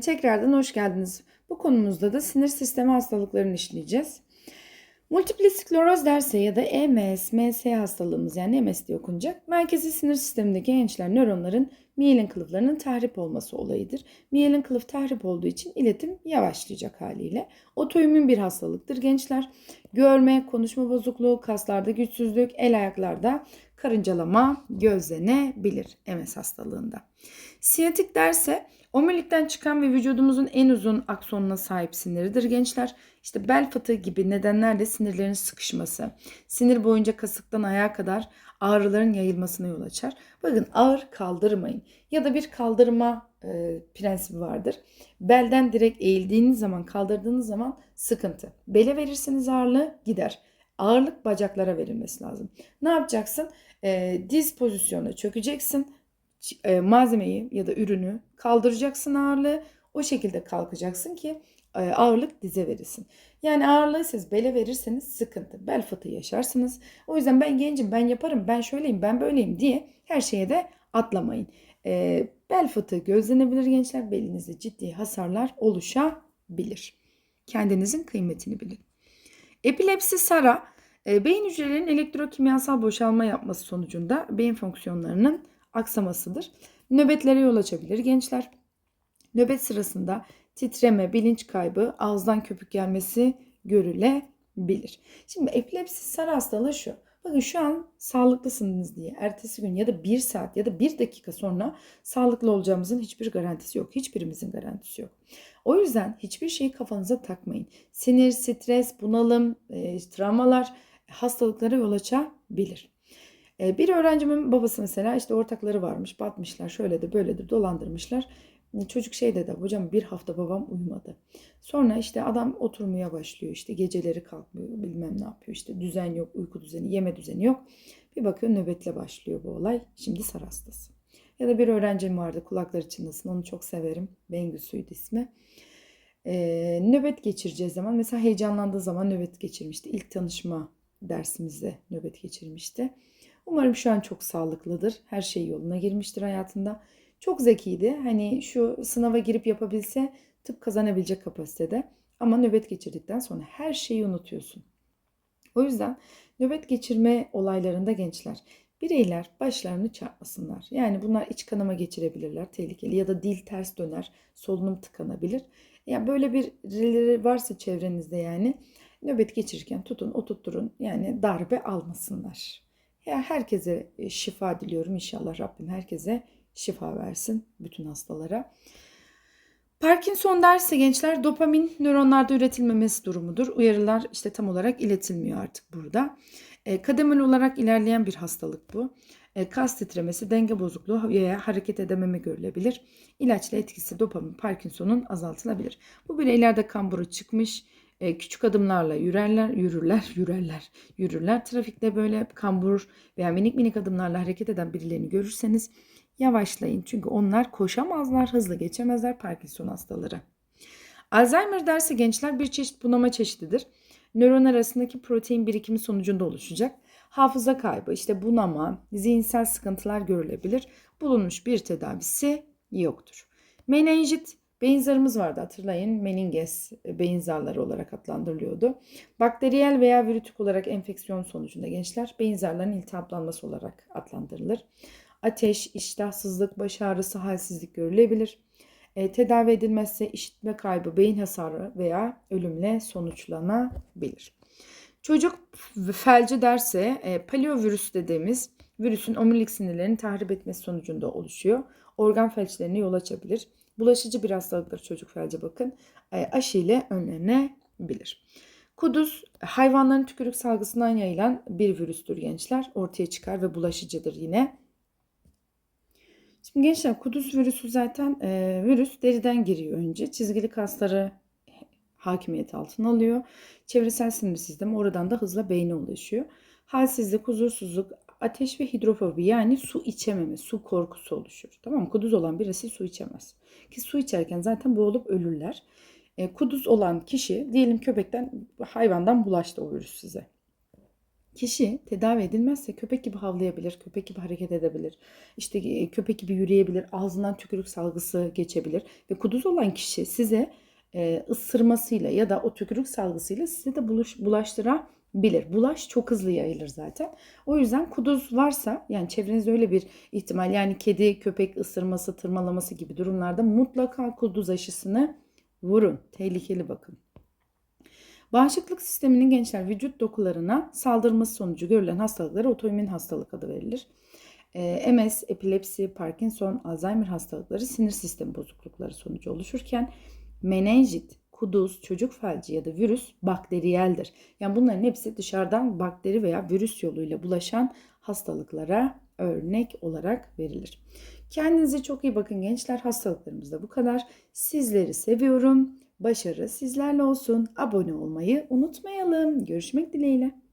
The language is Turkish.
Tekrardan hoş geldiniz. Bu konumuzda da sinir sistemi hastalıklarını işleyeceğiz. Multiple skleroz derse ya da E EMS, MS hastalığımız yani MS diye okunacak. Merkezi sinir sistemindeki gençler nöronların miyelin kılıflarının tahrip olması olayıdır. Miyelin kılıf tahrip olduğu için iletim yavaşlayacak haliyle. Otoimmün bir hastalıktır gençler. Görme, konuşma bozukluğu, kaslarda güçsüzlük, el ayaklarda karıncalama gözlenebilir MS hastalığında. Siyatik derse omurilikten çıkan ve vücudumuzun en uzun aksonuna sahip siniridir gençler. İşte bel fıtığı gibi nedenlerle sinirlerin sıkışması, sinir boyunca kasıktan ayağa kadar ağrıların yayılmasına yol açar. Bakın ağır kaldırmayın ya da bir kaldırma e, prensibi vardır. Belden direkt eğildiğiniz zaman kaldırdığınız zaman sıkıntı. Bele verirseniz ağırlığı gider. Ağırlık bacaklara verilmesi lazım. Ne yapacaksın? E, diz pozisyonuna çökeceksin e, malzemeyi ya da ürünü kaldıracaksın ağırlığı. O şekilde kalkacaksın ki ağırlık dize verilsin. Yani ağırlığı siz bele verirseniz sıkıntı. Bel fıtığı yaşarsınız. O yüzden ben gencim, ben yaparım, ben şöyleyim, ben böyleyim diye her şeye de atlamayın. E, bel fıtığı gözlenebilir gençler. Belinizde ciddi hasarlar oluşabilir. Kendinizin kıymetini bilin. Epilepsi SARA, e, beyin hücrelerinin elektrokimyasal boşalma yapması sonucunda beyin fonksiyonlarının aksamasıdır. Nöbetlere yol açabilir gençler. Nöbet sırasında titreme, bilinç kaybı, ağızdan köpük gelmesi görülebilir. Şimdi epilepsi sarı hastalığı şu. Bakın şu an sağlıklısınız diye ertesi gün ya da bir saat ya da bir dakika sonra sağlıklı olacağımızın hiçbir garantisi yok. Hiçbirimizin garantisi yok. O yüzden hiçbir şeyi kafanıza takmayın. Sinir, stres, bunalım, e, travmalar hastalıklara yol açabilir. E, bir öğrencimin babası mesela işte ortakları varmış, batmışlar, şöyle de böyle de dolandırmışlar. Çocuk şey dedi, hocam bir hafta babam uyumadı. Sonra işte adam oturmaya başlıyor, işte geceleri kalkmıyor, bilmem ne yapıyor, işte düzen yok, uyku düzeni, yeme düzeni yok. Bir bakıyor nöbetle başlıyor bu olay, şimdi sar hastası. Ya da bir öğrencim vardı, kulakları çınlasın, onu çok severim, Bengüsü'ydü ismi. Ee, nöbet geçireceği zaman, mesela heyecanlandığı zaman nöbet geçirmişti. İlk tanışma dersimizde nöbet geçirmişti. Umarım şu an çok sağlıklıdır. Her şey yoluna girmiştir hayatında. Çok zekiydi. Hani şu sınava girip yapabilse tıp kazanabilecek kapasitede. Ama nöbet geçirdikten sonra her şeyi unutuyorsun. O yüzden nöbet geçirme olaylarında gençler bireyler başlarını çarpmasınlar. Yani bunlar iç kanama geçirebilirler tehlikeli ya da dil ters döner, solunum tıkanabilir. Yani böyle birileri varsa çevrenizde yani nöbet geçirirken tutun, oturtturun. Yani darbe almasınlar. Ya herkese e, şifa diliyorum inşallah Rabbim herkese şifa versin bütün hastalara. Parkinson derse gençler dopamin nöronlarda üretilmemesi durumudur. Uyarılar işte tam olarak iletilmiyor artık burada. E, kademeli olarak ilerleyen bir hastalık bu. E, kas titremesi, denge bozukluğu veya hareket edememe görülebilir. İlaçla etkisi dopamin Parkinson'un azaltılabilir. Bu bireylerde kamburu çıkmış, e, küçük adımlarla yürürler, yürürler, yürürler, yürürler. Trafikte böyle kambur veya minik minik adımlarla hareket eden birilerini görürseniz yavaşlayın. Çünkü onlar koşamazlar, hızlı geçemezler Parkinson hastaları. Alzheimer derse gençler bir çeşit bunama çeşididir. Nöron arasındaki protein birikimi sonucunda oluşacak. Hafıza kaybı, işte bunama, zihinsel sıkıntılar görülebilir. Bulunmuş bir tedavisi yoktur. Menenjit Beyin zarımız vardı hatırlayın. Meninges e, beyin zarları olarak adlandırılıyordu. Bakteriyel veya virütik olarak enfeksiyon sonucunda gençler beyin zarlarının iltihaplanması olarak adlandırılır. Ateş, iştahsızlık, baş ağrısı, halsizlik görülebilir. E, tedavi edilmezse işitme kaybı, beyin hasarı veya ölümle sonuçlanabilir. Çocuk felci derse e, paliovirüs dediğimiz virüsün omurilik sinirlerini tahrip etmesi sonucunda oluşuyor. Organ felçlerine yol açabilir. Bulaşıcı bir hastalıktır çocuk felci bakın. E, aşı ile önlenebilir. Kuduz hayvanların tükürük salgısından yayılan bir virüstür gençler. Ortaya çıkar ve bulaşıcıdır yine. Şimdi gençler kuduz virüsü zaten e, virüs deriden giriyor önce. Çizgili kasları hakimiyet altına alıyor. Çevresel sinir sistemi oradan da hızla beyne ulaşıyor. Halsizlik, huzursuzluk, ateş ve hidrofobi yani su içememe, su korkusu oluşur. Tamam mı? Kuduz olan birisi su içemez. Ki su içerken zaten boğulup ölürler. E, kuduz olan kişi diyelim köpekten hayvandan bulaştı o virüs size. Kişi tedavi edilmezse köpek gibi havlayabilir, köpek gibi hareket edebilir, işte e, köpek gibi yürüyebilir, ağzından tükürük salgısı geçebilir ve kuduz olan kişi size e, ısırmasıyla ya da o tükürük salgısıyla size de buluş, bulaştırabilir. Bulaş çok hızlı yayılır zaten. O yüzden kuduz varsa yani çevrenizde öyle bir ihtimal yani kedi, köpek ısırması, tırmalaması gibi durumlarda mutlaka kuduz aşısını vurun. Tehlikeli bakın. Bağışıklık sisteminin gençler vücut dokularına saldırması sonucu görülen hastalıklara otoimmün hastalık adı verilir. Ee, MS, epilepsi, Parkinson, Alzheimer hastalıkları sinir sistemi bozuklukları sonucu oluşurken menenjit, kuduz, çocuk felci ya da virüs bakteriyeldir. Yani bunların hepsi dışarıdan bakteri veya virüs yoluyla bulaşan hastalıklara örnek olarak verilir. Kendinize çok iyi bakın gençler. Hastalıklarımız da bu kadar. Sizleri seviyorum. Başarı sizlerle olsun. Abone olmayı unutmayalım. Görüşmek dileğiyle.